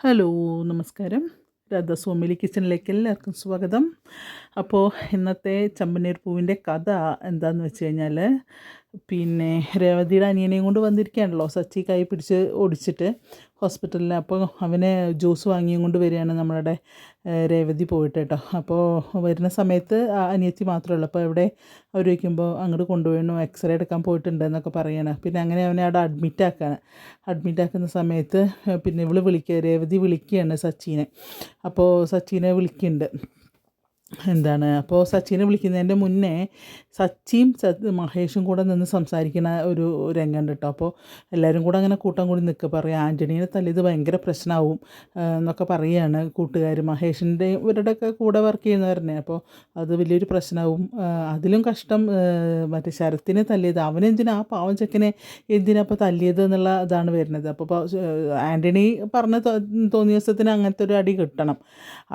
Hello നമസ്കാരം. രാധ സോമിലി കിച്ചണിലേക്ക് എല്ലാവർക്കും സ്വാഗതം. അപ്പോൾ ഇന്നത്തെ ചമ്പനീർ പൂവിന്റെ കഥ എന്താണെന്ന് വെച്ച് കഴിഞ്ഞാൽ പിന്നെ രേവതിയുടെ അനിയനെയും കൊണ്ട് വന്നിരിക്കുകയാണല്ലോ. സച്ചി കൈ പിടിച്ച് ഓടിച്ചിട്ട് ഹോസ്പിറ്റലിൽ അപ്പോൾ അവനെ ജ്യൂസ് വാങ്ങിയും കൊണ്ട് വരികയാണ് നമ്മളുടെ രേവതി പോയിട്ട് കേട്ടോ. അപ്പോൾ വരുന്ന സമയത്ത് അനിയത്തി മാത്രമേ ഉള്ളൂ. അപ്പോൾ എവിടെ അവർ വയ്ക്കുമ്പോൾ അങ്ങോട്ട് കൊണ്ടുപോയിരുന്നു എക്സ്റേ എടുക്കാൻ പോയിട്ടുണ്ട് എന്നൊക്കെ പറയാണ്. പിന്നെ അങ്ങനെ അവനെ അവിടെ അഡ്മിറ്റ് ആക്കുകയാണ് അഡ്മിറ്റ് ആക്കുന്ന സമയത്ത് പിന്നെ ഇവൾ വിളിക്കുക രേവതി വിളിക്കുകയാണ് സച്ചിനെ. അപ്പോൾ സച്ചിനെ വിളിക്കുന്നുണ്ട്. എന്താണ്? അപ്പോൾ സച്ചിനെ വിളിക്കുന്നതിന്റെ മുന്നേ സച്ചിയും മഹേഷും കൂടെ നിന്ന് സംസാരിക്കുന്ന ഒരു രംഗമുണ്ട് കേട്ടോ. അപ്പോൾ എല്ലാവരും കൂടെ അങ്ങനെ കൂട്ടം കൂടി നിൽക്കുക. പറയുക ആന്റണീനെ തല്ലിയത് ഭയങ്കര പ്രശ്നമാവും എന്നൊക്കെ പറയുകയാണ് കൂട്ടുകാർ മഹേഷിന്റെ ഇവരുടെയൊക്കെ കൂടെ വർക്ക് ചെയ്യുന്നവരനെ അപ്പോൾ അത് വലിയൊരു പ്രശ്നമാവും. അതിലും കഷ്ടം മറ്റേ ശരത്തിനെ തല്ലിയത്. അവനെന്തിനാ ആ പാവം ചെക്കനെ എന്തിനാ അപ്പോൾ തല്ലിയത് എന്നുള്ള ഇതാണ് വരുന്നത്. അപ്പോൾ ആന്റണി പറഞ്ഞ തോന്നിയ ദിവസത്തിന് അങ്ങനത്തെ ഒരു അടി കിട്ടണം.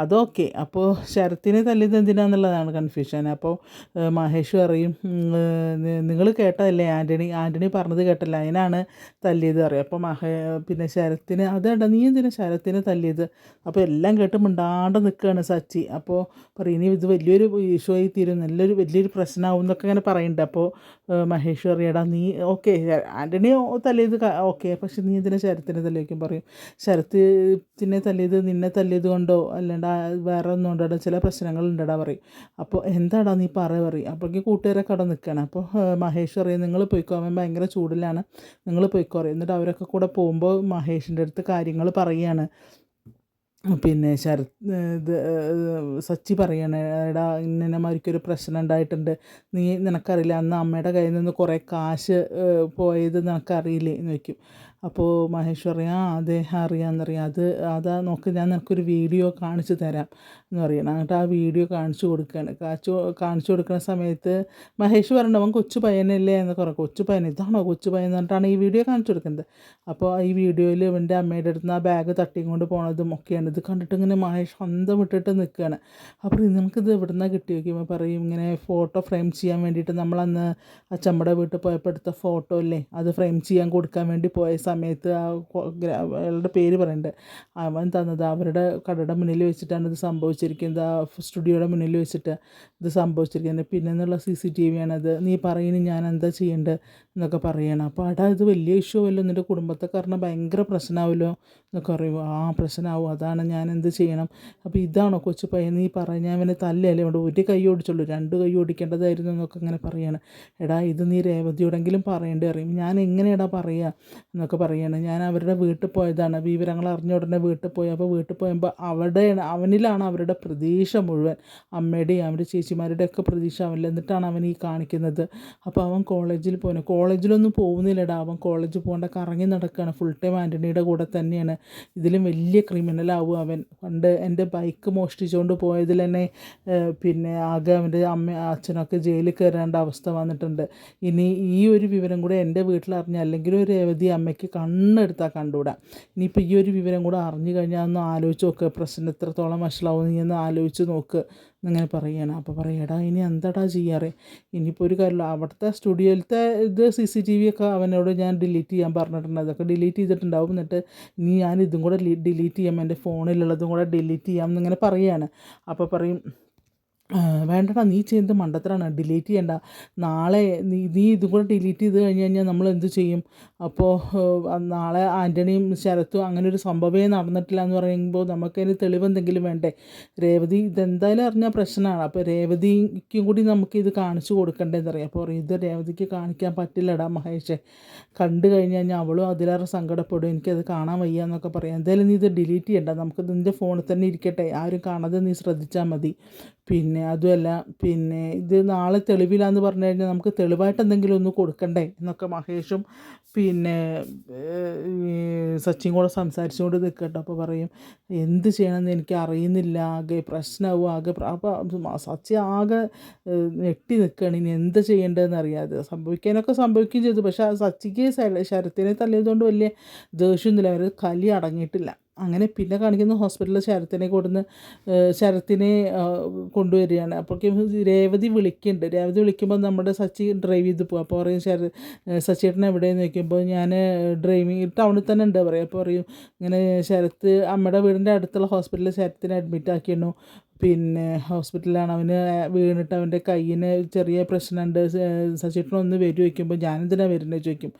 അതൊക്കെ അപ്പോൾ ശരത്തിനെ തല്ലിയത് എന്തിനാന്നുള്ളതാണ് കൺഫ്യൂഷൻ അപ്പോൾ മഹേഷ് പറയും നിങ്ങൾ കേട്ടതല്ലേ? ആന്റണി ആന്റണി പറഞ്ഞത് കേട്ടല്ല അതിനാണ് തല്ലിയത് പറയും. അപ്പോൾ മഹ പിന്നെ ശരത്തിന് അതേണ്ട നീ എന്തിനാ ശരത്തിനെ തല്ലിയത്? അപ്പോൾ എല്ലാം കേട്ട് മിണ്ടാണ്ട് നിൽക്കുകയാണ് സച്ചി. അപ്പോൾ പറയും ഇനി ഇത് വലിയൊരു ഇഷ്യൂ തീരും നല്ലൊരു വലിയൊരു പ്രശ്നമാവും എന്നൊക്കെ ഇങ്ങനെ പറയുന്നുണ്ട് അപ്പോൾ മഹേഷ് പറയടാ നീ ഓക്കെ ആന്റണി തല്ലിയത് ഓക്കെ പക്ഷെ നീ എന്തിനാ ശരത്തിനെ തല്ലിയേക്കും? പറയും. ശരത്തിനെ തല്ലിയത് നിന്നെ തല്ലിയത് കൊണ്ടോ? അല്ലാണ്ട് വേറെ ഒന്നും കൊണ്ടോ ചില പ്രശ്നങ്ങൾ ഉണ്ടടാ പറയും. അപ്പോൾ എന്താടാ നീ പറ? പറയും. അപ്പോഴേക്കും കൂട്ടുകാരൊക്കെ അവിടെ നിൽക്കുകയാണ്. അപ്പോൾ മഹേഷ് പറയും നിങ്ങൾ പോയിക്കോ? അവൻ ഭയങ്കര ചൂടിലാണ്. നിങ്ങൾ പോയിക്കോ പറയും. എന്നിട്ട് അവരൊക്കെ കൂടെ പോകുമ്പോൾ മഹേഷിന്റെ അടുത്ത് കാര്യങ്ങൾ പറയുകയാണ്. പിന്നെ ശരത് ഇത് സച്ചി പറയാണ് എടാ ഇന്നമാരിക്കൊരു പ്രശ്നം ഉണ്ടായിട്ടുണ്ട്. നീ നിനക്കറിയില്ല അന്ന് അമ്മയുടെ കയ്യിൽ നിന്ന് കുറേ കാശ് പോയത് നിനക്കറിയില്ലേ? എന്ന് വയ്ക്കും അപ്പോൾ മഹേഷ് പറയാം ആ അതെ അറിയാമെന്നറിയാം അത് അതാ നോക്ക് ഞാൻ നിനക്കൊരു വീഡിയോ കാണിച്ചു തരാം. എന്ന് പറയണം എന്നിട്ട് ആ വീഡിയോ കാണിച്ചു കൊടുക്കുകയാണ് കാണിച്ചു കാണിച്ചു കൊടുക്കുന്ന സമയത്ത് മഹേഷ് പറഞ്ഞു അവൻ കൊച്ചു പയ്യനല്ലേ? എന്നൊക്കെ കുറേ കൊച്ചു പയ്യൻ? ഇതാണോ കൊച്ചു പയ്യൻ? എന്ന് പറഞ്ഞിട്ടാണ് ഈ വീഡിയോ കാണിച്ചു കൊടുക്കുന്നത്. അപ്പോൾ ഈ വീഡിയോയിൽ ഇവന്റെ അമ്മയുടെ അടുത്ത് നിന്ന് ആ ബാഗ് തട്ടിയും കൊണ്ട് പോണതും ഒക്കെയാണ്. ഇത് കണ്ടിട്ട് ഇങ്ങനെ മഹേഷ് അന്തം ഇട്ടിട്ട് നിൽക്കുകയാണ് അപ്പോൾ നിങ്ങൾക്കിത് എവിടെ നിന്നാണ് കിട്ടി നോക്കിയപ്പോൾ പറയും ഇങ്ങനെ ഫോട്ടോ ഫ്രെയിം ചെയ്യാൻ വേണ്ടിയിട്ട് നമ്മളന്ന് അച്ചമ്മയുടെ വീട്ടിൽ പോയപ്പോൾ എടുത്ത ഫോട്ടോ അല്ലേ? അത് ഫ്രെയിം ചെയ്യാൻ കൊടുക്കാൻ വേണ്ടി പോയ സമയത്ത് ആ അയാളുടെ പേര് പറയുന്നുണ്ട് അവൻ തന്നത് അവരുടെ കടയുടെ മുന്നിൽ വെച്ചിട്ടാണ് ഇത് സംഭവിച്ചിരിക്കുന്നത്. ആ സ്റ്റുഡിയോയുടെ മുന്നിൽ വെച്ചിട്ട് ഇത് സംഭവിച്ചിരിക്കുന്നത്. പിന്നെ എന്നുള്ള സി സി ടി വി ആണത്. നീ പറയുന്നു ഞാൻ എന്താ ചെയ്യേണ്ടത് എന്നൊക്കെ പറയണം. അപ്പോൾ അടാ ഇത് വലിയ ഇഷ്യൂ ആവുമല്ലോ നിന്റെ കുടുംബത്തെ കാരണം ഭയങ്കര പ്രശ്നമാവുമല്ലോ എന്നൊക്കെ പറയും ആ പ്രശ്നമാവും അതാണ് ഞാൻ എന്ത് ചെയ്യണം? അപ്പോൾ ഇതാണോ കൊച്ചു പയ്യൻ നീ പറഞ്ഞ അവനെ തല്ലല്ലേ ഇവിടെ ഒരു കൈ ഓടിച്ചുള്ളൂ രണ്ട് കൈ ഓടിക്കേണ്ടതായിരുന്നു എന്നൊക്കെ അങ്ങനെ പറയാണ്. എടാ ഇത് നീ രേവതിയോടെങ്കിലും പറയേണ്ടി അറിയും ഞാൻ എങ്ങനെയാടാ പറയുക എന്നൊക്കെ പറയാണ്. ഞാൻ അവരുടെ വീട്ടിൽ പോയതാണ്. വിവരങ്ങൾ അറിഞ്ഞ ഉടനെ വീട്ടിൽ പോയി. അപ്പോൾ വീട്ടിൽ പോയപ്പോൾ അവിടെ അവനിലാണ് അവരുടെ പ്രതീക്ഷ മുഴുവൻ. അമ്മയുടെയും അവന്റെ ചേച്ചിമാരുടെയൊക്കെ പ്രതീക്ഷ അവനിൽ എന്നിട്ടാണ് അവൻ ഈ കാണിക്കുന്നത്. അപ്പോൾ അവൻ കോളേജിൽ പോകുന്നത് കോളേജിലൊന്നും പോകുന്നില്ലടാ. അവൻ കോളേജിൽ പോകേണ്ട കറങ്ങി നടക്കുകയാണ് ഫുൾ ടൈം ആന്റണിയുടെ കൂടെ തന്നെയാണ്. ഇതിലും വലിയ ക്രിമിനലാവും അവൻ. പണ്ട് എന്റെ ബൈക്ക് മോഷ്ടിച്ചുകൊണ്ട് പോയതിൽ തന്നെ പിന്നെ ആകെ അവന്റെ അമ്മ അച്ഛനൊക്കെ ജയിലിൽ കയറേണ്ട അവസ്ഥ വന്നിട്ടുണ്ട്. ഇനി ഈ ഒരു വിവരം കൂടെ എന്റെ വീട്ടിൽ അറിഞ്ഞ അല്ലെങ്കിൽ ഒരു രേവതി അമ്മയ്ക്ക് കണ്ണെടുത്താൽ കണ്ടുകൂടാ. ഇനിയിപ്പോൾ ഈ ഒരു വിവരം കൂടെ അറിഞ്ഞു കഴിഞ്ഞാൽ ഒന്ന് ആലോചിച്ച് നോക്ക്. പ്രശ്നം എത്രത്തോളം വഷളാവും നീ ഒന്ന് ആലോചിച്ച് നോക്ക്. എന്നിങ്ങനെ പറയുകയാണ് അപ്പോൾ പറയടാ ഇനി എന്താടാ ചെയ്യാറ്? ഇനിയിപ്പോൾ ഒരു കാര്യമില്ല. അവിടുത്തെ സ്റ്റുഡിയോയിലത്തെ ഇത് സി സി ടി വി ഒക്കെ അവനോട് ഞാൻ ഡിലീറ്റ് ചെയ്യാൻ പറഞ്ഞിട്ടുണ്ട്. അതൊക്കെ ഡിലീറ്റ് ചെയ്തിട്ടുണ്ടാവും. എന്നിട്ട് ഇനി ഞാൻ ഇതും കൂടെ ഡിലീറ്റ് ചെയ്യാം. എന്റെ ഫോണിലുള്ളതും കൂടെ ഡിലീറ്റ് ചെയ്യാം എന്നിങ്ങനെ പറയുകയാണ് അപ്പോൾ പറയും "ആ, വേണ്ടടാ നീ ചെയ്ത് മണ്ടത്തരാണ്. ഡിലീറ്റ് ചെയ്യണ്ട. നാളെ നീ നീ ഇതും കൂടെ ഡിലീറ്റ് ചെയ്ത് കഴിഞ്ഞ് കഴിഞ്ഞാൽ നമ്മൾ എന്ത് ചെയ്യും? അപ്പോൾ നാളെ ആന്റണിയും ശരത്തും അങ്ങനെ ഒരു സംഭവമേ നടന്നിട്ടില്ല എന്ന് പറയുമ്പോൾ നമുക്കതിന് തെളിവ് എന്തെങ്കിലും വേണ്ടേ? രേവതി ഇതെന്തായാലും അറിഞ്ഞാൽ പ്രശ്നമാണ്. അപ്പോൾ രേവതിക്കും കൂടി നമുക്ക് ഇത് കാണിച്ചു കൊടുക്കണ്ടേന്ന് അറിയാം അപ്പോൾ ഇത് രേവതിക്ക് കാണിക്കാൻ പറ്റില്ലടാ മഹേഷേ. കണ്ടു കഴിഞ്ഞ് കഴിഞ്ഞാൽ അവളും അതിലേറെ സങ്കടപ്പെടും. എനിക്കത് കാണാൻ വയ്യ എന്നൊക്കെ പറയാം. എന്തായാലും നീ ഇത് ഡിലീറ്റ് ചെയ്യണ്ട. നമുക്കിത് നിന്റെ ഫോണിൽ തന്നെ ഇരിക്കട്ടെ. ആരും കാണാതെ നീ ശ്രദ്ധിച്ചാൽ മതി. പിന്നെ അതുമല്ല പിന്നെ ഇത് നാളെ തെളിവില്ലാന്ന് പറഞ്ഞു കഴിഞ്ഞാൽ നമുക്ക് തെളിവായിട്ട് എന്തെങ്കിലും ഒന്ന് കൊടുക്കണ്ടേ എന്നൊക്കെ മഹേഷും പിന്നെ സച്ചിൻ കൂടെ സംസാരിച്ചുകൊണ്ട് നിൽക്കട്ടെ. അപ്പോൾ പറയും എന്ത് ചെയ്യണമെന്ന് എനിക്ക് അറിയുന്നില്ല. ആകെ പ്രശ്നമാവും ആകെ അപ്പം സച്ചി ആകെ ഞെട്ടി നിൽക്കുകയാണ്. ഇനി എന്ത് ചെയ്യേണ്ടതെന്ന് അറിയാതെ. സംഭവിക്കാനൊക്കെ സംഭവിക്കുകയും ചെയ്തു. പക്ഷേ സച്ചിക്ക് ശര- ശരത്തിനെ തള്ളിയതുകൊണ്ട് വലിയ ദേഷ്യമൊന്നുമില്ല. അവർ കലി അടങ്ങിയിട്ടില്ല. അങ്ങനെ പിന്നെ കാണിക്കുന്ന ഹോസ്പിറ്റലിൽ ശരത്തിനെ കൊടുന്ന് ശരത്തിനെ കൊണ്ടുവരികയാണ്. അപ്പോഴേക്കും രേവതി വിളിക്കുന്നുണ്ട്. രേവതി വിളിക്കുമ്പോൾ നമ്മുടെ സച്ചി ഡ്രൈവ് ചെയ്ത് പോകും അപ്പോൾ പറയും ശര സച്ചിയേട്ടൻ എവിടെയെന്ന് ചോദിക്കുമ്പോൾ ഞാൻ ഡ്രൈവിങ് ടൗണിൽ തന്നെ ഉണ്ട്. പറയും. അപ്പോൾ പറയും ഇങ്ങനെ ശരത്ത് അമ്മയുടെ വീടിന്റെ അടുത്തുള്ള ഹോസ്പിറ്റലിൽ ശരത്തിനെ അഡ്മിറ്റ് ആക്കിയിരുന്നു. പിന്നെ ഹോസ്പിറ്റലിലാണ് അവന് വീണിട്ട് അവന്റെ കയ്യിന് ചെറിയ പ്രശ്നമുണ്ട്. സച്ചേട്ടൻ ഒന്ന് വയ്ക്കുമ്പോൾ ഞാനെന്തിനാണ് വരുന്നത് ചോദിക്കും.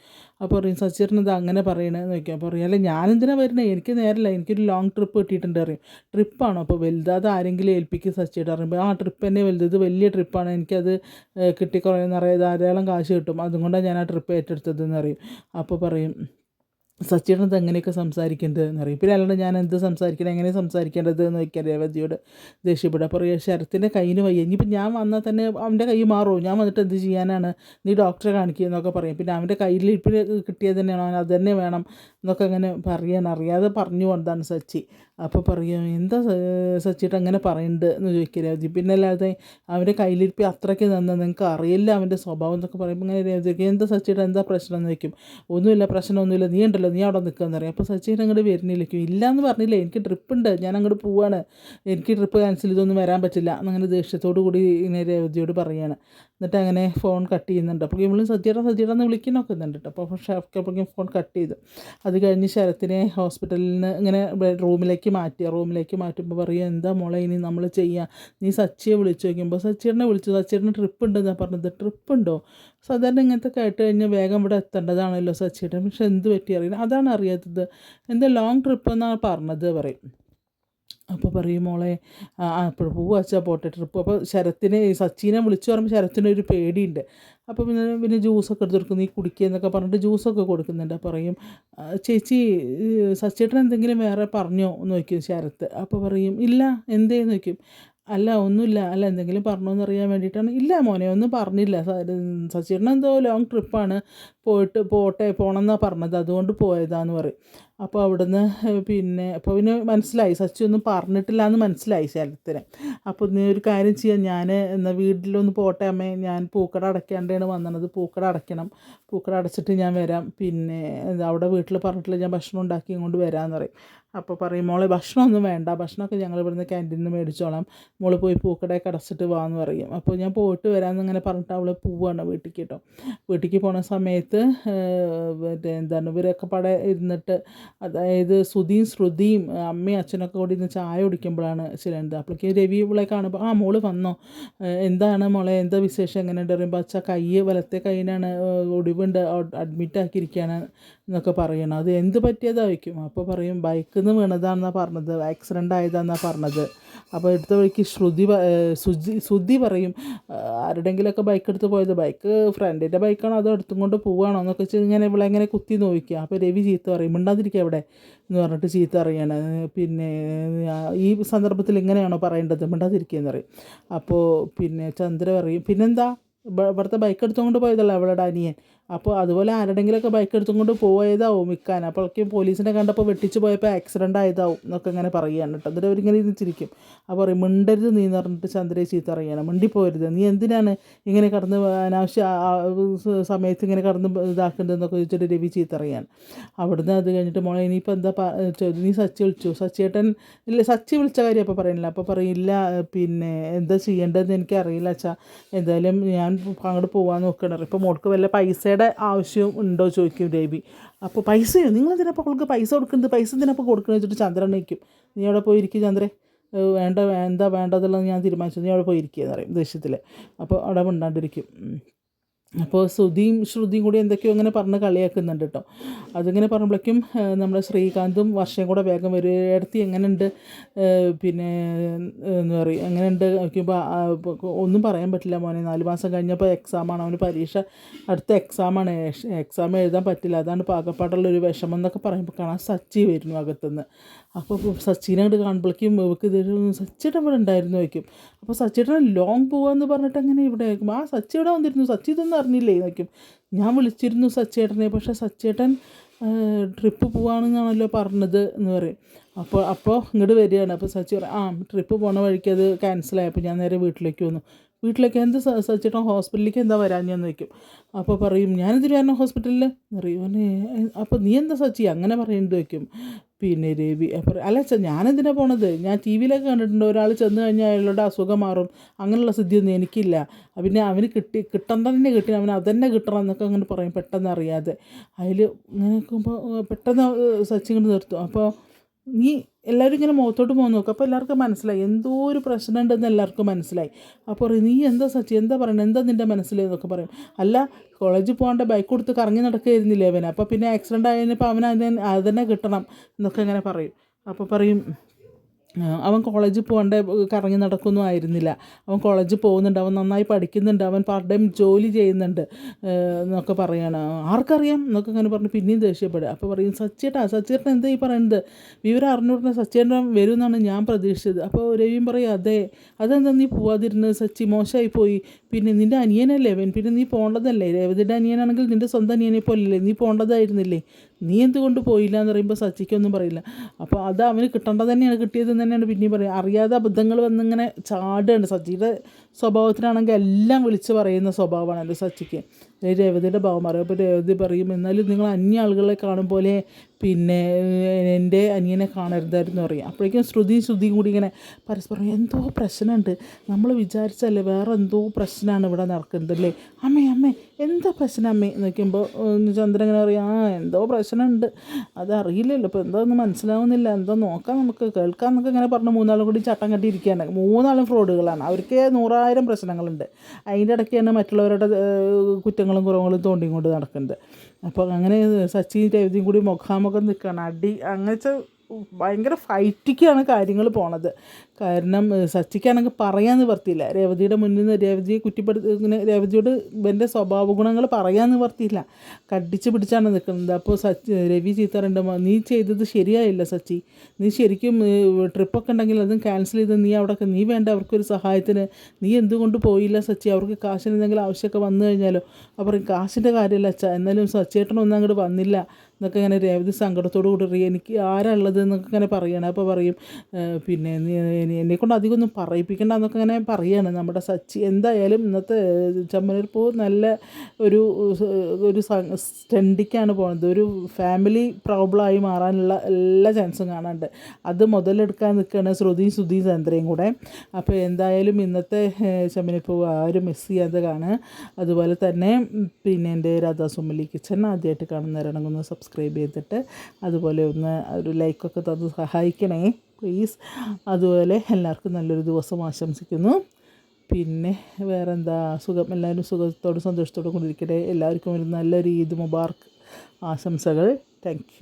അപ്പോൾ പറയും സച്ചേട്ടൻ ഇത് അങ്ങനെ പറയണതെന്ന് ചോദിക്കും. അപ്പോൾ പറയും അല്ല ഞാനെന്തിനാണ് വരുന്നത് എനിക്ക് നേരല്ല. എനിക്കൊരു ലോങ് ട്രിപ്പ് കിട്ടിയിട്ടുണ്ട് അറിയും ട്രിപ്പാണോ അപ്പോൾ വലുതാതെ ആരെങ്കിലും ഏൽപ്പിക്കും സച്ചേട്ടൻ പറയുമ്പോൾ ആ ട്രിപ്പ് തന്നെ വലുത്. ഇത് വലിയ ട്രിപ്പാണ് എനിക്കത് ഏഹ് കിട്ടി കുറേ നിറയെ ധാരാളം കാശ് കിട്ടും. അതുകൊണ്ടാണ് ഞാൻ ആ ട്രിപ്പ് ഏറ്റെടുത്തതെന്ന് പറയും. അപ്പോൾ പറയും സച്ചിയുടെ ഇത് എങ്ങനെയൊക്കെ സംസാരിക്കേണ്ടത് എന്നറിയും. പിന്നെ അല്ലാണ്ട് ഞാൻ എന്ത് സംസാരിക്കണം എങ്ങനെ സംസാരിക്കേണ്ടത് എന്ന് വെക്കാൻ രേവതിയോട് ദേഷ്യപ്പെടുക അപ്പോൾ പറയുക ശരത്തിന്റെ കയ്യിന് വയ്യ. ഇനിയിപ്പോൾ ഞാൻ വന്നാൽ തന്നെ അവന്റെ കൈ മാറുമോ ഞാൻ വന്നിട്ട് എന്ത് ചെയ്യാനാണ്? നീ ഡോക്ടറെ കാണിക്കുക എന്നൊക്കെ പറയും. പിന്നെ അവന്റെ കയ്യിൽ ഇപ്പം കിട്ടിയത് തന്നെയാണോ? അത് തന്നെ വേണം എന്നൊക്കെ അങ്ങനെ പറയാൻ അറിയാതെ പറഞ്ഞു കൊണ്ടാണ് സച്ചി. അപ്പോൾ പറയും എന്താ സച്ചിട്ട് അങ്ങനെ പറയുന്നുണ്ട് എന്ന് ചോദിക്കുക രേവതി പിന്നെ അല്ലാതെ അവന്റെ കയ്യിലിരിപ്പ് അത്രയ്ക്ക് നന്ന നിങ്ങൾക്ക് അറിയില്ല അവന്റെ സ്വഭാവം എന്നൊക്കെ പറയുമ്പോൾ ഇങ്ങനെ രേവതി എന്താ സച്ചിട്ട് എന്താ പ്രശ്നം? എന്ന് ചോദിക്കും. ഒന്നുമില്ല പ്രശ്നമൊന്നുമില്ല. നീ ഉണ്ടല്ലോ നീ അവിടെ നിൽക്കാന്ന് പറയും. അപ്പോൾ സച്ചിട്ട് അങ്ങോട്ട് വരുന്നില്ലേക്കും ഇല്ല എന്ന് പറഞ്ഞില്ലേ എനിക്ക് ട്രിപ്പ് ഉണ്ട് ഞാൻ അങ്ങോട്ട് പോവാണ്. എനിക്ക് ട്രിപ്പ് ക്യാൻസൽ ചെയ്തൊന്നും വരാൻ പറ്റില്ല എന്നങ്ങനെ ദേഷ്യത്തോടു കൂടി ഇങ്ങനെ രേവതിയോട് പറയാണ്. എന്നിട്ട് അങ്ങനെ ഫോൺ കട്ട് ചെയ്യുന്നുണ്ട്. അപ്പോൾ ഇവളും സത്യട സത്യട എന്ന് നോക്കുന്നുണ്ട് കേട്ടോ അപ്പോൾ ഷാഫ്ക്ക് അപ്പോഴേക്കും ഫോൺ കട്ട് ചെയ്തു. അത് കഴിഞ്ഞ് ശരത്തിനെ ഹോസ്പിറ്റലിൽ നിന്ന് ഇങ്ങനെ റൂമിലേക്ക് മാറ്റി. റൂമിലേക്ക് മാറ്റുമ്പോൾ പറയും എന്താ മോളെ ഇനി നമ്മൾ ചെയ്യുക നീ സച്ചിയെ വിളിച്ചു നോക്കുമ്പോൾ സച്ചിയുടെ വിളിച്ചു. സച്ചിയുടെ ട്രിപ്പ് ഉണ്ടെന്നാണ് പറഞ്ഞത്. ട്രിപ്പ് ഉണ്ടോ? സാധാരണ ഇങ്ങനത്തെ കേട്ട് കഴിഞ്ഞാൽ വേഗം ഇവിടെ എത്തേണ്ടതാണല്ലോ സച്ചിയുടെ. പക്ഷെ എന്ത് പറ്റി അറിയില്ല. അതാണ് അറിയാത്തത്. എന്താ ലോങ് ട്രിപ്പ് എന്നാണ് പറഞ്ഞത്? പറയും. അപ്പോൾ പറയും മോളെ അപ്പോൾ പോവുക വെച്ചാൽ പോട്ടെ ട്രിപ്പ് അപ്പോൾ ശരത്തിനെ സച്ചിനെ വിളിച്ചു പറയുമ്പോൾ ശരത്തിന് ഒരു പേടിയുണ്ട്. അപ്പോൾ പിന്നെ പിന്നെ ജ്യൂസൊക്കെ എടുത്ത് കൊടുക്കും നീ കുടിക്കുക എന്നൊക്കെ പറഞ്ഞിട്ട് ജ്യൂസൊക്കെ കൊടുക്കുന്നുണ്ട്. പറയും ചേച്ചി സച്ചേട്ടൻ എന്തെങ്കിലും വേറെ പറഞ്ഞോ? എന്ന് നോക്കും ശരത്ത്. അപ്പോൾ പറയും ഇല്ല എന്തേന്ന് നോക്കും അല്ല ഒന്നുമില്ല. അല്ല എന്തെങ്കിലും പറഞ്ഞോ എന്നറിയാൻ വേണ്ടിയിട്ടാണ് ഇല്ല മോനെ ഒന്നും പറഞ്ഞില്ല. സച്ചേട്ടൻ എന്തോ ലോങ് ട്രിപ്പാണ് പോയിട്ട് പോട്ടെ പോകണമെന്നാണ് പറഞ്ഞത്. അതുകൊണ്ട് പോയതാന്ന് പറയും. അപ്പോൾ അവിടുന്ന് പിന്നെ അപ്പോൾ പിന്നെ മനസ്സിലായി. സച്ചി ഒന്നും പറഞ്ഞിട്ടില്ല എന്ന് മനസ്സിലായി ശരത്തിന്. അപ്പോൾ നീ ഒരു കാര്യം ചെയ്യാം ഞാൻ എന്നാൽ വീട്ടിലൊന്ന് പോട്ടെ അമ്മേ. ഞാൻ പൂക്കട അടയ്ക്കാണ്ടാണ് വന്നത്. പൂക്കട അടയ്ക്കണം. പൂക്കട അടച്ചിട്ട് ഞാൻ വരാം. പിന്നെ അവിടെ വീട്ടിൽ പറഞ്ഞിട്ടില്ല ഞാൻ ഭക്ഷണം ഉണ്ടാക്കി ഇങ്ങോട്ട് വരാമെന്ന് പറയും. അപ്പോൾ പറയും മോളെ ഭക്ഷണമൊന്നും വേണ്ട. ഭക്ഷണമൊക്കെ ഞങ്ങൾ ഇവിടുന്ന് ക്യാന്റീനിൽ നിന്ന് മേടിച്ചോളാം. മോൾ പോയി പൂക്കടയൊക്കെ അടച്ചിട്ട് വാന്ന് പറയും. അപ്പോൾ ഞാൻ പോയിട്ട് വരാമെന്ന് ഇങ്ങനെ പറഞ്ഞിട്ട് അവൾ പോവാണ് വീട്ടിലേക്ക് കേട്ടോ വീട്ടിലേക്ക് പോണ സമയത്ത് മറ്റേ എന്താണ് ഇവരൊക്കെ പടെ ഇരുന്നിട്ട് അതായത് ശ്രുതിയും ശ്രുതിയും അമ്മയും അച്ഛനൊക്കെ കൂടി ഇരുന്ന് ചായ കുടിക്കുമ്പോഴാണ് ചിലത് അപ്പോഴേക്ക് രവി ഇവളെ കാണുമ്പോൾ ആ മോൾ വന്നോ? എന്താണ് മോളെ? എന്താ വിശേഷം? എങ്ങനെയുണ്ട്? പറയുമ്പോൾ അച്ഛ കൈ വലത്തെ കൈയിനാണ് ഒടിവുണ്ട് അഡ്മിറ്റ് ആക്കിയിരിക്കുകയാണ് എന്നൊക്കെ പറയണം. അത് എന്ത് പറ്റിയതായിരിക്കും? അപ്പോൾ പറയും ബൈക്കിൽ നിന്ന് വീണതാണെന്നാണ് പറഞ്ഞത് ആക്സിഡന്റ് ആയതാണെന്നാണ് പറഞ്ഞത്. അപ്പോൾ എടുത്ത വഴിക്ക് ശ്രുതി ശുചി ശുദ്ധി പറയും ആരുടെങ്കിലൊക്കെ ബൈക്ക് എടുത്ത് പോയത് ബൈക്ക് ഫ്രണ്ടിന്റെ ബൈക്കാണോ അതോ എടുത്തും കൊണ്ട് പോവുകയാണോ എന്നൊക്കെ വെച്ച് ഇങ്ങനെ ഇവിടെ ഇങ്ങനെ കുത്തി നോക്കുക അപ്പോൾ രവി ചീത്ത പറയും മിണ്ടാതിരിക്കുക അവിടെ എന്ന് പറഞ്ഞിട്ട് ചീത്ത അറിയാണ് പിന്നെ ഈ സന്ദർഭത്തിൽ ഇങ്ങനെയാണോ പറയേണ്ടത്? മിണ്ടാതിരിക്കുകയെന്ന് പറയും. അപ്പോൾ പിന്നെ ചന്ദ്ര പറയും പിന്നെന്താ? ഇവ- ഇവിടുത്തെ ബൈക്ക് എടുത്തുകൊണ്ട് പോയതല്ല അവളുടെ അനിയൻ? അപ്പോൾ അതുപോലെ ആരുടെങ്കിലൊക്കെ ബൈക്ക് എടുത്തുകൊണ്ട് പോയതാവും മിക്കാൻ അപ്പോഴേക്കും പോലീസിനെ കണ്ടപ്പോൾ വെട്ടിച്ച് പോയപ്പോൾ ആക്സിഡന്റ് ആയതാവും എന്നൊക്കെ ഇങ്ങനെ പറയുകയാണ് കേട്ടോ. എന്നിട്ട് അവരിങ്ങനെ ഇരുന്നിച്ചിരിക്കും അപ്പോൾ പറയും മിണ്ടരുത് നീ എന്ന് പറഞ്ഞിട്ട് ചന്ദ്രയെ ചീത്ത അറിയണം മിണ്ടിപ്പോരുത്. നീ എന്തിനാണ് ഇങ്ങനെ കടന്ന് അനാവശ്യ സമയത്ത് ഇങ്ങനെ കടന്ന് ഇതാക്കേണ്ടതെന്നൊക്കെ ചോദിച്ചിട്ട് രവി ചീത്ത അറിയാൻ അവിടുന്ന് അത് കഴിഞ്ഞിട്ട് മോളെ ഇനിയിപ്പോൾ എന്താ നീ സച്ചി വിളിച്ചു? സച്ചിയേട്ടൻ ഇല്ല സച്ചി വിളിച്ച കാര്യം അപ്പോൾ പറയുന്നില്ല അപ്പോൾ പറയില്ല പിന്നെ എന്താ ചെയ്യേണ്ടതെന്ന് എനിക്ക് അറിയില്ല അച്ഛാ. എന്തായാലും ഞാൻ അങ്ങോട്ട് പോകാൻ നോക്കണം. ഇപ്പോൾ മോൾക്ക് വല്ല പൈസയുടെ ആവശ്യം ഉണ്ടോ ചോദിക്കും രവി. അപ്പോൾ പൈസയോ നിങ്ങൾ എന്തിനപ്പോൾ അവൾക്ക് പൈസ കൊടുക്കുന്നത് പൈസ എന്തിനപ്പോൾ കൊടുക്കുന്നത് വെച്ചിട്ട് ചന്ദ്രൻ നിൽക്കും നീ അവിടെ പോയിരിക്കും ചന്ദ്രൻ. വേണ്ട എന്താ വേണ്ടതെന്നുള്ളത് ഞാൻ തീരുമാനിച്ചു. നീ അവിടെ പോയിരിക്കുക എന്ന് പറയും ദേഷ്യത്തിൽ അപ്പോൾ അവിടെ മിണ്ടാണ്ടിരിക്കും. അപ്പോൾ ശ്രുതിയും ശ്രുതിയും കൂടി എന്തൊക്കെയോ അങ്ങനെ പറഞ്ഞ് കളിയാക്കുന്നുണ്ട് കേട്ടോ. അതിങ്ങനെ പറയുമ്പോഴേക്കും നമ്മുടെ ശ്രീകാന്തും വർഷയും കൂടെ വേഗം വരും എടുത്തി എങ്ങനെയുണ്ട് പിന്നെ എന്താ പറയുക പറയും എങ്ങനെയുണ്ട് ഒന്നും പറയാൻ പറ്റില്ല മോനെ. നാല് മാസം കഴിഞ്ഞപ്പോൾ എക്സാമാണ് അവന് പരീക്ഷ അടുത്ത എക്സാമാണ് എക്സാം എഴുതാൻ പറ്റില്ല. അതാണ് പാകപ്പാടുള്ളൊരു വിഷമം എന്നൊക്കെ പറയുമ്പോൾ കാണാൻ സച്ചി വരുന്നു അകത്തുനിന്ന്. അപ്പോൾ സച്ചിനെ അങ്ങോട്ട് കാണുമ്പോഴേക്കും ഇവർക്ക് ഇത് സച്ചിയുടെ ഇവിടെ ഉണ്ടായിരുന്നു വയ്ക്കും അപ്പോൾ സച്ചിയുടെ ലോങ് പോവാന്ന് പറഞ്ഞിട്ട് അങ്ങനെ ഇവിടെ ആ സച്ചി ഇവിടെ വന്നിരുന്നു. സച്ചി ഇതൊന്നും അറിഞ്ഞില്ലേ നോക്കും ഞാൻ വിളിച്ചിരുന്നു സച്ചേട്ടനെ പക്ഷേ സച്ചേട്ടൻ ട്രിപ്പ് പോവാണെന്നാണല്ലോ പറഞ്ഞത് എന്ന് പറയും. അപ്പോൾ അപ്പോൾ ഇങ്ങോട്ട് വരികയാണ്. അപ്പോൾ സച്ചി പറയും ആ ട്രിപ്പ് പോണ വഴിക്ക് അത് ക്യാൻസലായി അപ്പോൾ ഞാൻ നേരെ വീട്ടിലേക്ക് വന്നു. വീട്ടിലേക്ക് എന്ത് സ- ഹോസ്പിറ്റലിലേക്ക് എന്താ വരാഞ്ഞെന്ന് നിൽക്കും അപ്പോൾ പറയും ഞാനെന്തിനു വരണം ഹോസ്പിറ്റലിൽ അറിയും അപ്പോൾ നീ എന്താ സച്ചി? അങ്ങനെ പറയേണ്ടി വയ്ക്കും പിന്നെ രവി അപ്പോൾ അല്ല ഞാനെന്തിനാണ് പോണത്? ഞാൻ ടി വിയിലൊക്കെ കണ്ടിട്ടുണ്ട്. ഒരാൾ ചെന്ന് കഴിഞ്ഞാൽ അയാളുടെ അസുഖം മാറും. അങ്ങനെയുള്ള സിദ്ധിയൊന്നും എനിക്കില്ല. പിന്നെ അവന് കിട്ടി കിട്ടണ്ട തന്നെ കിട്ടി. അവന് അതന്നെ കിട്ടണം എന്നൊക്കെ അങ്ങനെ പറയും പെട്ടെന്ന് അറിയാതെ. അതിൽ ഇങ്ങനെ പെട്ടെന്ന് സച്ചി ഇങ്ങോട്ട് നിർത്തും. അപ്പോൾ നീ എല്ലാവരും ഇങ്ങനെ മുഖത്തോട്ട് പോകാൻ നോക്കും. അപ്പോൾ എല്ലാവർക്കും മനസ്സിലായി. എന്തോ ഒരു പ്രശ്നം ഉണ്ടെന്ന് എല്ലാവർക്കും മനസ്സിലായി. അപ്പോൾ പറയും നീ എന്താ സച്ചി? എന്താ പറയണത് എന്താ നിന്റെ മനസ്സിൽ? എന്നൊക്കെ പറയും. അല്ല കോളേജിൽ പോകാണ്ട് ബൈക്ക് കൊടുത്ത് കറങ്ങി നടക്കുകയായിരുന്നില്ലേ അവൻ? അപ്പോൾ പിന്നെ ആക്സിഡന്റ് ആയതിനിപ്പോൾ അവനെ അതിന് അത് തന്നെ കിട്ടണം എന്നൊക്കെ ഇങ്ങനെ പറയും. അപ്പോൾ പറയും അവൻ കോളേജിൽ പോകണ്ട കറങ്ങി നടക്കൊന്നും ആയിരുന്നില്ല. അവൻ കോളേജിൽ പോകുന്നുണ്ട് അവൻ നന്നായി പഠിക്കുന്നുണ്ട് അവൻ പാർട്ട് ടൈം ജോലി ചെയ്യുന്നുണ്ട് എന്നൊക്കെ പറയാണ്. ആർക്കറിയാം? എന്നൊക്കെ അങ്ങനെ പറഞ്ഞ് പിന്നെയും ദേഷ്യപ്പെടുക. അപ്പോൾ പറയും സച്ചേട്ടാ സച്ചേട്ടൻ എന്താ ഈ പറയുന്നത് വിവരം അറിഞ്ഞുകൊടുന്ന സച്ചേട്ടൻ വരും എന്നാണ് ഞാൻ പ്രതീക്ഷിച്ചത്. അപ്പോൾ രവിയും പറയും അതെ അതെന്താ നീ പോവാതിരുന്നത്? സച്ചി മോശമായി പോയി. പിന്നെ നിന്റെ അനിയനല്ലേ? അവൻ പിന്നെ നീ പോകേണ്ടതല്ലേ രേവതിയുടെ അനിയനാണെങ്കിൽ നിന്റെ സ്വന്തം അനിയനെ പോലല്ലേ നീ പോകേണ്ടതായിരുന്നില്ലേ നീ എന്തുകൊണ്ട് പോയില്ല എന്ന് പറയുമ്പോൾ സച്ചിക്കൊന്നും പറയില്ല. അപ്പോൾ അത് അവന് കിട്ടേണ്ടത് തന്നെയാണ് കിട്ടിയതെന്ന് തന്നെയാണ് പിന്നെയും പറയുക അറിയാതെ അബദ്ധങ്ങൾ വന്നിങ്ങനെ ചാടുകയാണ്. സച്ചിയുടെ സ്വഭാവത്തിനാണെങ്കിൽ എല്ലാം വിളിച്ച് പറയുന്ന സ്വഭാവമാണല്ലോ സച്ചിക്ക്. രേവതിയുടെ ഭാവം പറയും അപ്പോൾ രേവതി പറയും എന്നാലും നിങ്ങൾ അന്യ ആളുകളെ കാണും പോലെ പിന്നെ എന്റെ അനിയനെ കാണരുതായിരുന്നു പറയും. അപ്പോഴേക്കും ശ്രുതി ശ്രുതിയും കൂടി ഇങ്ങനെ പരസ്പരം എന്തോ പ്രശ്നമുണ്ട്. നമ്മൾ വിചാരിച്ചല്ലേ വേറെ എന്തോ പ്രശ്നമാണ് ഇവിടെ നടക്കുന്നത് അല്ലേ? അമ്മേ അമ്മേ എന്താ പ്രശ്നം? അമ്മേ എന്ന് നോക്കുമ്പോൾ ചന്ദ്രൻ ഇങ്ങനെ പറയും ആ എന്തോ പ്രശ്നമുണ്ട്. അതറിയില്ലല്ലോ ഇപ്പോൾ എന്തോ ഒന്നും മനസ്സിലാവുന്നില്ല. എന്തോ നോക്കാം നമുക്ക് കേൾക്കാം എന്നൊക്കെ ഇങ്ങനെ പറഞ്ഞ് മൂന്നാളും കൂടി ചട്ടം കെട്ടിയിരിക്കുകയാണ്. മൂന്നാളും ഫ്രോഡുകളാണ്. അവർക്ക് നൂറായിരം പ്രശ്നങ്ങളുണ്ട്. അതിന്റെ ഇടയ്ക്കാണ് മറ്റുള്ളവരുടെ കുറ്റങ്ങളും കുറവുകളും തോണ്ടിയും കൊണ്ട് നടക്കുന്നത്. അപ്പോൾ അങ്ങനെ സച്ചിൻ രവിതിയും കൂടി മുഖാമുഖം നിൽക്കുകയാണ്. അടി അങ്ങനത്തെ ഭയങ്കര ഫൈറ്റിക്കാണ് കാര്യങ്ങൾ പോണത്. കാരണം സച്ചിക്കാണെങ്കിൽ പറയാൻ നിവർത്തിയില്ല രേവതിയുടെ മുന്നിൽ നിന്ന് രേവതിയെ കുറ്റിപ്പെടുത്തി ഇങ്ങനെ രേവതിയോട് ഇവന്റെ സ്വഭാവ ഗുണങ്ങൾ പറയാൻ നിവർത്തിയില്ല കടിച്ച് പിടിച്ചാണ് നിൽക്കുന്നത് അപ്പോൾ സച്ചി രവി ചീത്തറുണ്ട് നീ ചെയ്തത് ശരിയായില്ല സച്ചി. നീ ശരിക്കും ട്രിപ്പൊക്കെ ഉണ്ടെങ്കിൽ അതും ക്യാൻസൽ ചെയ്ത് നീ അവിടെ നീ വേണ്ട അവർക്കൊരു സഹായത്തിന്. നീ എന്തുകൊണ്ട് പോയില്ല സച്ചി? അവർക്ക് കാശിന് എന്തെങ്കിലും ആവശ്യമൊക്കെ വന്നു കഴിഞ്ഞാലോ? അവർ കാശിന്റെ കാര്യമല്ല അച്ഛ. എന്നാലും സച്ചേട്ടനൊന്നും അങ്ങോട്ട് വന്നില്ല. എന്നൊക്കെ ഇങ്ങനെ രേവതി സങ്കടത്തോടു കൂടി എനിക്ക് ആരാ ഉള്ളത് എന്നൊക്കെ ഇങ്ങനെ പറയണം. അപ്പോൾ പറയും പിന്നെ എന്നെ കൊണ്ട് അധികം ഒന്നും പറയിപ്പിക്കണ്ട എന്നൊക്കെ ഇങ്ങനെ പറയാണ്. നമ്മുടെ സച്ചി എന്തായാലും ഇന്നത്തെ ചമ്മനൂർ പോ നല്ല ഒരു ഒരു സ്റ്റണ്ടിക്കാണ് പോകുന്നത് ഒരു ഫാമിലി പ്രോബ്ലമായി മാറാനുള്ള എല്ലാ ചാൻസും കാണാണ്ട് അത് മുതലെടുക്കാൻ നിൽക്കുകയാണ് ശ്രുതിയും ശ്രുതിയും ചന്ദ്രയും കൂടെ. അപ്പോൾ എന്തായാലും ഇന്നത്തെ ചമ്മനിപ്പൂ ആരും മിസ് ചെയ്യാതെ കാണുക. അതുപോലെ തന്നെ പിന്നെ എന്റെ രാധാസുമലി കിച്ചൺ ആദ്യമായിട്ട് കാണുന്നവരാണെങ്കിൽ ഒന്ന് സബ്സ്ക്രൈബ് ചെയ്തിട്ട് അതുപോലെ ഒന്ന് ഒരു ലൈക്കൊക്കെ തന്ന് സഹായിക്കണേ പ്ലീസ് അതുപോലെ എല്ലാവർക്കും നല്ലൊരു ദിവസം ആശംസിക്കുന്നു. പിന്നെ വേറെന്താ? സുഖം എല്ലാവരും സുഖത്തോടും സന്തോഷത്തോടും കൊണ്ടിരിക്കട്ടെ എല്ലാവർക്കും ഒരു നല്ലൊരു ഈദ് മുബാർക്ക് ആശംസകൾ. താങ്ക്